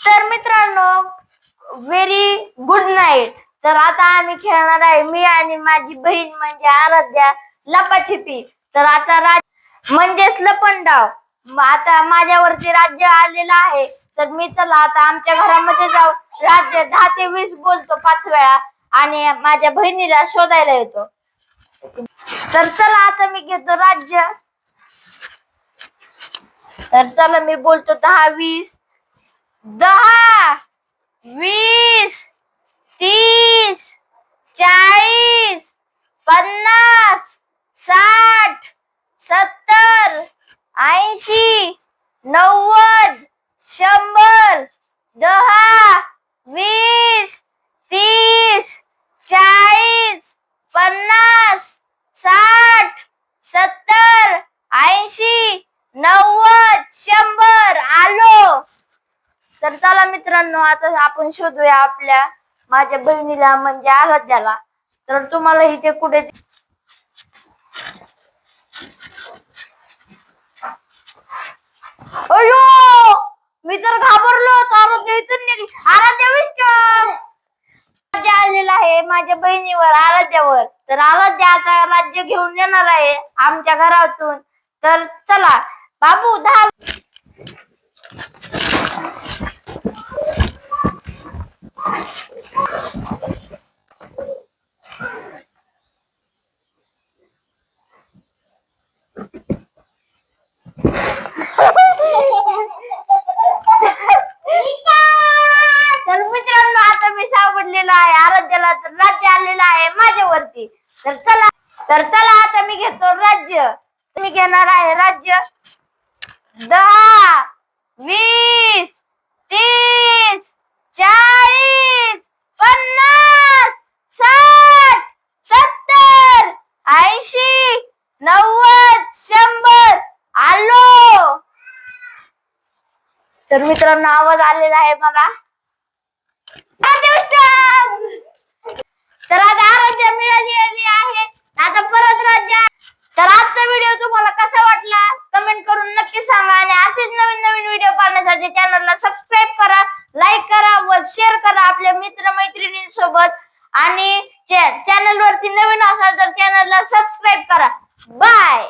तर मित्रांनो very good night तर आता आम्ही खेळणार आहे. मी आणि माझी बहीण म्हणजे आराध्या लपाछिपी. तर आता राज म्हणजेच लपंडाव आता माझ्यावरती राज्य आलेलं आहे. तर मी चला आता आमच्या घरामध्ये जाऊ. राज्य दहा ते वीस बोलतो पाच वेळा. आणि माझ्या बहिणीला शोधायला येतो. तर चला आता मी घेतो राज्य. तर चला मी बोलतो दहा वीस. दहा वीस तीस चाळीस पन्नास साठ सत्तर ऐंशी नव्वद शंभर दहा वीस तीस चाळीस पन्नास साठ सत्तर ऐंशी नव्वद शंभर आलो तर चला मित्रांनो आता आपण शोधूया आपल्या माझ्या बहिणीला म्हणजे आराध्याला. तर तुम्हाला इथे कुठे अयो! मी तर घाबरलो आराध्या इथून निघली आराध्या विष्णू! राज्य आलेलं आहे माझ्या बहिणीवर आराध्यावर. तर आराध्या आता राज्य घेऊन येणार आहे आमच्या घरातून तर चला बाबू दहा तर मित्रांनो आता मी सापडलेला आहे आराध्याला तर राज्य आहे माझ्यावरती. तर चला तर चला आता मी घेतो राज्य. मी घेणार आहे राज्य. दहा वीस तीस चाळीस पन्नास साठ सत्तर ऐंशी नव्वद शंभर आलो. तर मित्रांनो आवाज आलेला आहे मला तर आता आरोग्य मिळाली आहे. आता परत राज्य तर आजचा व्हिडिओ तुम्हाला कसा वाटला? कमेंट करून नक्की सांगा आणि असेच नवीन नवीन व्हिडिओ पाहण्यासाठी चॅनलला सबस्क्राईब करा लाईक करा व शेअर करा आपल्या मित्र मैत्रिणींसोबत आणि चॅनल वरती नवीन असाल तर चॅनलला सबस्क्राईब करा. बाय